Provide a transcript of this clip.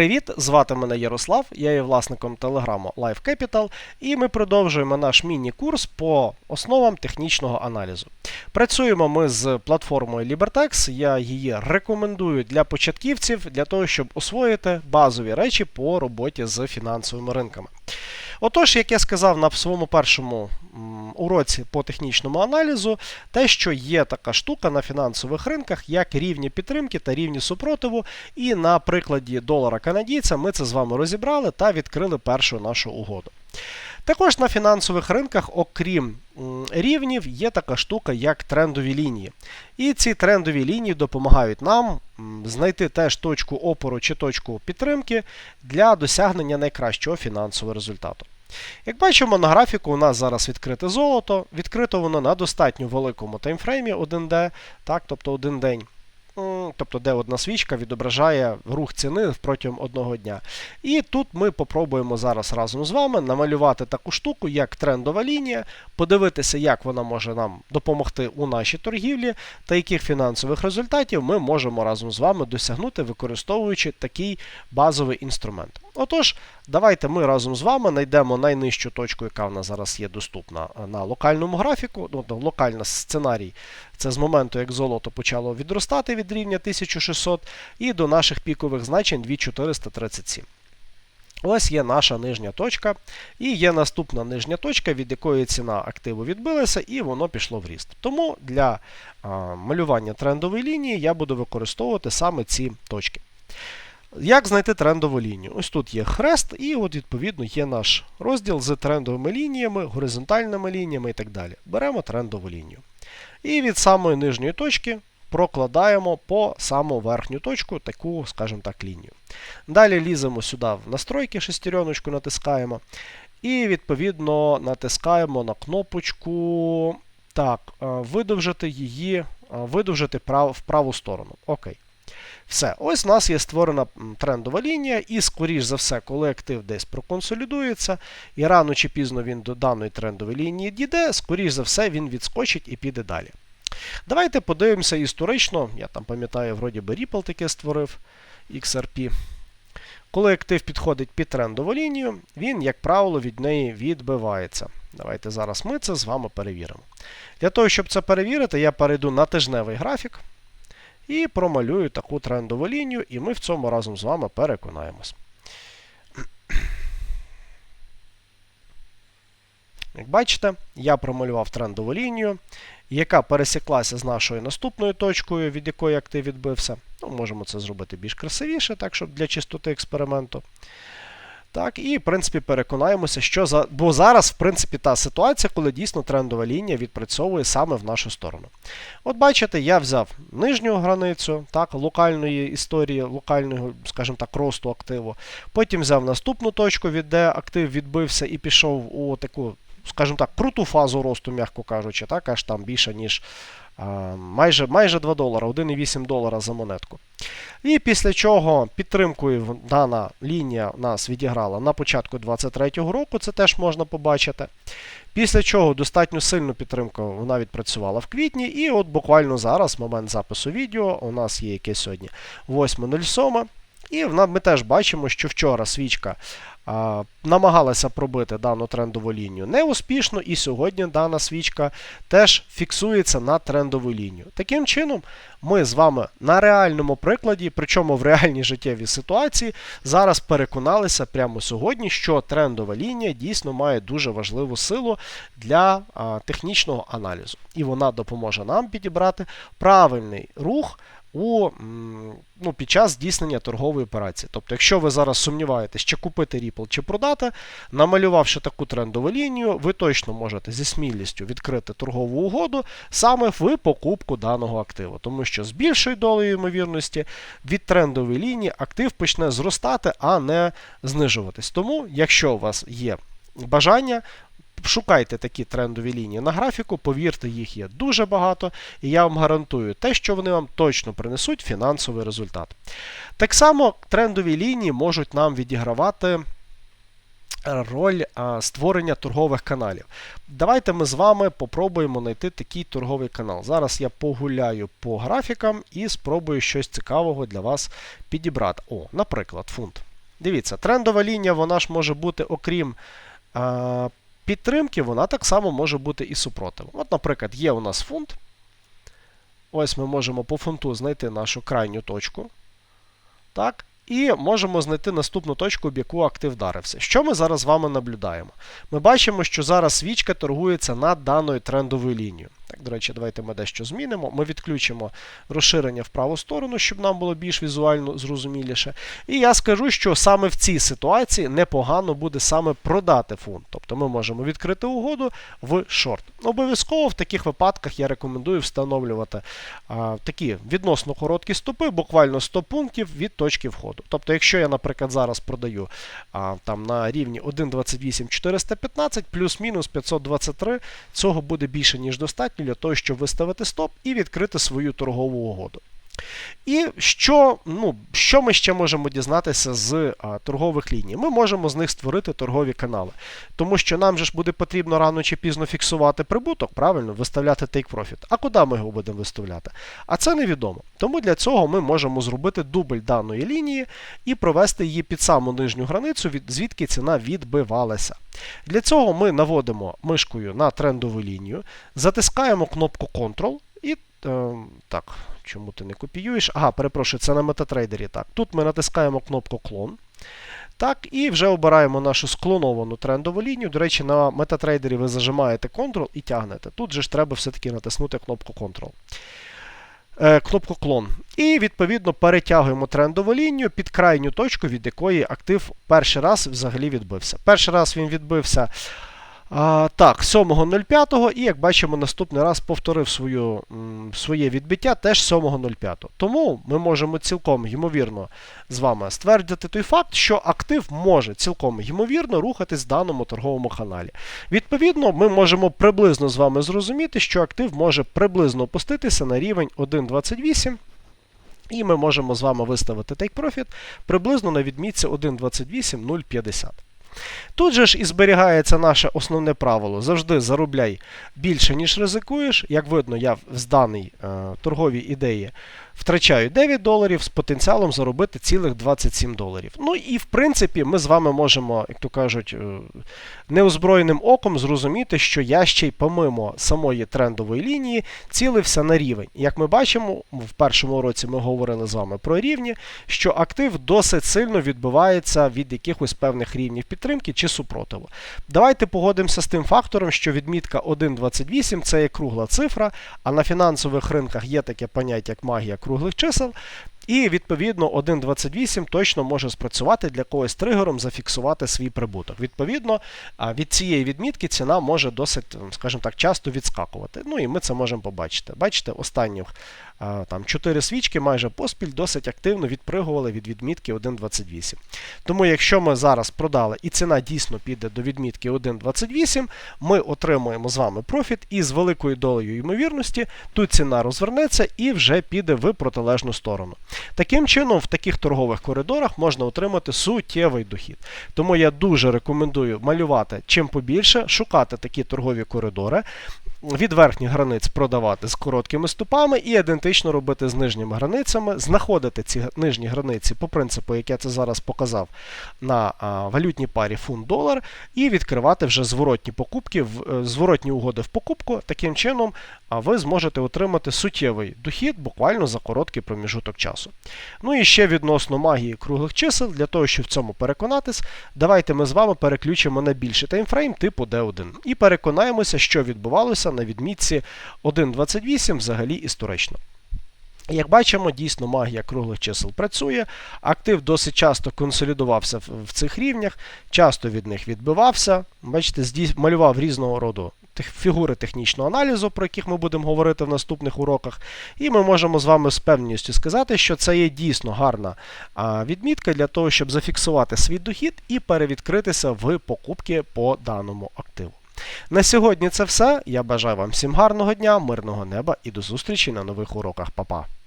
Привіт! Звати мене Ярослав, я є власником телеграму Life Capital, і ми продовжуємо наш міні-курс по основам технічного аналізу. Працюємо ми з платформою LiberTex, я її рекомендую для початківців для того, щоб освоїти базові речі по роботі з фінансовими ринками. Отож, як я сказав на своєму першому уроці по технічному аналізу, те, що є така штука на фінансових ринках, як рівні підтримки та рівні супротиву, і на прикладі долара канадійця ми це з вами розібрали та відкрили першу нашу угоду. Також на фінансових ринках, окрім рівнів, є така штука, як трендові лінії. І ці трендові лінії допомагають нам знайти теж точку опору чи точку підтримки для досягнення найкращого фінансового результату. Як бачимо на графіку, у нас зараз відкрите золото, відкрито воно на достатньо великому таймфреймі 1D, так, тобто один день. Тобто, де одна свічка відображає рух ціни протягом одного дня. І тут ми попробуємо зараз разом з вами намалювати таку штуку, як трендова лінія, подивитися, як вона може нам допомогти у нашій торгівлі, та яких фінансових результатів ми можемо разом з вами досягнути, використовуючи такий базовий інструмент. Отож, давайте ми разом з вами знайдемо найнижчу точку, яка в нас зараз є доступна на локальному графіку. Ну, локальний сценарій це з моменту, як золото почало відростати від рівня 1600 і до наших пікових значень 2437. Ось є наша нижня точка, і є наступна нижня точка, від якої ціна активу відбилася, і воно пішло в ріст. Тому для а, малювання трендової лінії я буду використовувати саме ці точки. Як знайти трендову лінію? Ось тут є хрест, і от відповідно є наш розділ з трендовими лініями, горизонтальними лініями і так далі. Беремо трендову лінію. І від самої нижньої точки прокладаємо по саму верхню точку таку, скажімо так, лінію. Далі ліземо сюди в настройки, шестереночку натискаємо. І відповідно натискаємо на кнопочку так, видовжити її, видовжити в праву сторону. Окей. Все, ось у нас є створена трендова лінія, і, скоріш за все, коли актив десь проконсолідується, і рано чи пізно він до даної трендової лінії дійде, скоріш за все, він відскочить і піде далі. Давайте подивимося історично. Я там пам'ятаю, вроді би Ripple таке створив XRP. Коли актив підходить під трендову лінію, він, як правило, від неї відбивається. Давайте зараз ми це з вами перевіримо. Для того, щоб це перевірити, я перейду на тижневий графік. І промалюю таку трендову лінію, і ми в цьому разом з вами переконаємось. Як бачите, я промалював трендову лінію, яка пересіклася з нашою наступною точкою, від якої актив відбився. Ну, Можемо це зробити більш красивіше, так, щоб для чистоти експерименту. Так, І, в принципі, переконаємося, що за. Бо зараз, в принципі, та ситуація, коли дійсно трендова лінія відпрацьовує саме в нашу сторону. От бачите, я взяв нижню границю так, локальної історії, локального, скажімо так, росту активу. Потім взяв наступну точку, від де актив відбився і пішов у таку, скажімо так, круту фазу росту, м'яко кажучи, так, аж там більше, ніж майже майже 2 долара, 1,8 долара за монетку. І після чого підтримкою дана лінія нас відіграла на початку 2023 року, це теж можна побачити. Після чого достатньо сильну підтримку вона відпрацювала в квітні. І от буквально зараз, момент запису відео, у нас є якесь сьогодні 8.07. І ми теж бачимо, що вчора свічка а, намагалася пробити дану трендову лінію неуспішно, і сьогодні дана свічка теж фіксується на трендову лінію. Таким чином, ми з вами на реальному прикладі, причому в реальній життєвій ситуації, зараз переконалися прямо сьогодні, що трендова лінія дійсно має дуже важливу силу для а, технічного аналізу. І вона допоможе нам підібрати правильний рух у, ну, під час здійснення торгової операції. Тобто, якщо ви зараз сумніваєтесь, чи купити Ripple, чи продати, намалювавши таку трендову лінію, ви точно можете зі смілістю відкрити торгову угоду саме в покупку даного активу. Тому що з більшою долею ймовірності від трендової лінії актив почне зростати, а не знижуватись. Тому, якщо у вас є бажання, Шукайте такі трендові лінії на графіку, повірте, їх є дуже багато, і я вам гарантую те, що вони вам точно принесуть фінансовий результат. Так само трендові лінії можуть нам відігравати. Роль а, створення торгових каналів. Давайте ми з вами попробуємо знайти такий торговий канал. Зараз я погуляю по графікам і спробую щось цікавого для вас підібрати. О, наприклад, фунт. Дивіться, трендова лінія, вона ж може бути, окрім е, підтримки, вона так само може бути і супротивом. От, наприклад, є у нас фунт. Ось ми можемо по фунту знайти нашу крайню точку. Так. І можемо знайти наступну точку, об яку актив вдарився. Що ми зараз з вами наблюдаємо? Ми бачимо, що зараз свічка торгується над даною трендовою лінією. Так, До речі, давайте ми дещо змінимо. Ми відключимо розширення в праву сторону, щоб нам було більш візуально зрозуміліше. І я скажу, що саме в цій ситуації непогано буде саме продати фунт. Тобто ми можемо відкрити угоду в шорт. Обов'язково в таких випадках я рекомендую встановлювати а, такі відносно короткі стопи, буквально 100 пунктів від точки входу. Тобто, якщо я, наприклад, зараз продаю а, там на рівні 1.28.415 плюс-мінус 523, цього буде більше, ніж достатньо для того, щоб виставити стоп і відкрити свою торгову угоду. І що ну, що ми ще можемо дізнатися з а, торгових ліній? Ми можемо з них створити торгові канали. Тому що нам же ж буде потрібно рано чи пізно фіксувати прибуток, правильно, виставляти take profit. А куди ми його будемо виставляти? А це невідомо. Тому для цього ми можемо зробити дубль даної лінії і провести її під саму нижню границю, від, звідки ціна відбивалася. Для цього ми наводимо мишкою на трендову лінію, затискаємо кнопку Ctrl так. Чому ти не копіюєш? Ага, перепрошую, це на метатрейдері. Так. Тут ми натискаємо кнопку клон. Так, і вже обираємо нашу склоновану трендову лінію. До речі, на метатрейдері ви зажимаєте Ctrl і тягнете. Тут же ж треба все-таки натиснути кнопку Ctrl. Е, кнопку клон. І, відповідно, перетягуємо трендову лінію під крайню точку, від якої актив перший раз взагалі відбився. Перший раз він відбився. А, Так, 7.05 і, як бачимо, наступний раз повторив свою, своє відбиття теж 7.05. Тому ми можемо цілком ймовірно з вами ствердити той факт, що актив може цілком ймовірно рухатись в даному торговому каналі. Відповідно, ми можемо приблизно з вами зрозуміти, що актив може приблизно опуститися на рівень 1.28. І ми можемо з вами виставити take profit приблизно на відмітці 1.28.050. Тут же ж і зберігається наше основне правило: завжди заробляй більше, ніж ризикуєш. Як видно, я з зданій е, торговій ідеї втрачаю 9 доларів з потенціалом заробити цілих 27 доларів. Ну і в принципі, ми з вами можемо, як то кажуть, е, неозброєним оком зрозуміти, що я ще й помимо самої трендової лінії цілився на рівень. Як ми бачимо, в першому році ми говорили з вами про рівні, що актив досить сильно відбивається від якихось певних рівнів підтримки чи супротиву. Давайте погодимося з тим фактором, що відмітка 1.28 це є кругла цифра, а на фінансових ринках є таке поняття, як магія круглих чисел. І, відповідно, 1.28 точно може спрацювати для когось тригером, зафіксувати свій прибуток. Відповідно, від цієї відмітки ціна може досить, скажімо так, часто відскакувати. Ну і ми це можемо побачити. Бачите, останніх там 4 свічки майже поспіль досить активно відпригували від відмітки 1.28. Тому, якщо ми зараз продали і ціна дійсно піде до відмітки 1.28, ми отримуємо з вами профіт і з великою долею ймовірності тут ціна розвернеться і вже піде в протилежну сторону. Таким чином, в таких торгових коридорах можна отримати суттєвий дохід. Тому я дуже рекомендую малювати чим побільше, шукати такі торгові коридори від верхніх границь продавати з короткими ступами і ідентично робити з нижніми границями, знаходити ці нижні границі по принципу, як я це зараз показав на валютній парі фунт-долар, і відкривати вже зворотні покупки, е, зворотні угоди в покупку. Таким чином ви зможете отримати суттєвий дохід буквально за короткий проміжуток часу. Ну і ще відносно магії круглих чисел, для того, щоб в цьому переконатись, давайте ми з вами переключимо на більший таймфрейм типу D1 і переконаємося, що відбувалося на відмітці 1.28 взагалі історично. Як бачимо, дійсно магія круглих чисел працює. Актив досить часто консолідувався в цих рівнях, часто від них відбивався. Бачите, малював різного роду фігури технічного аналізу, про яких ми будемо говорити в наступних уроках. І ми можемо з вами з певністю сказати, що це є дійсно гарна відмітка для того, щоб зафіксувати свій дохід і перевідкритися в покупки по даному активу. На сьогодні це все. Я бажаю вам всім гарного дня, мирного неба і до зустрічі на нових уроках. Па-па!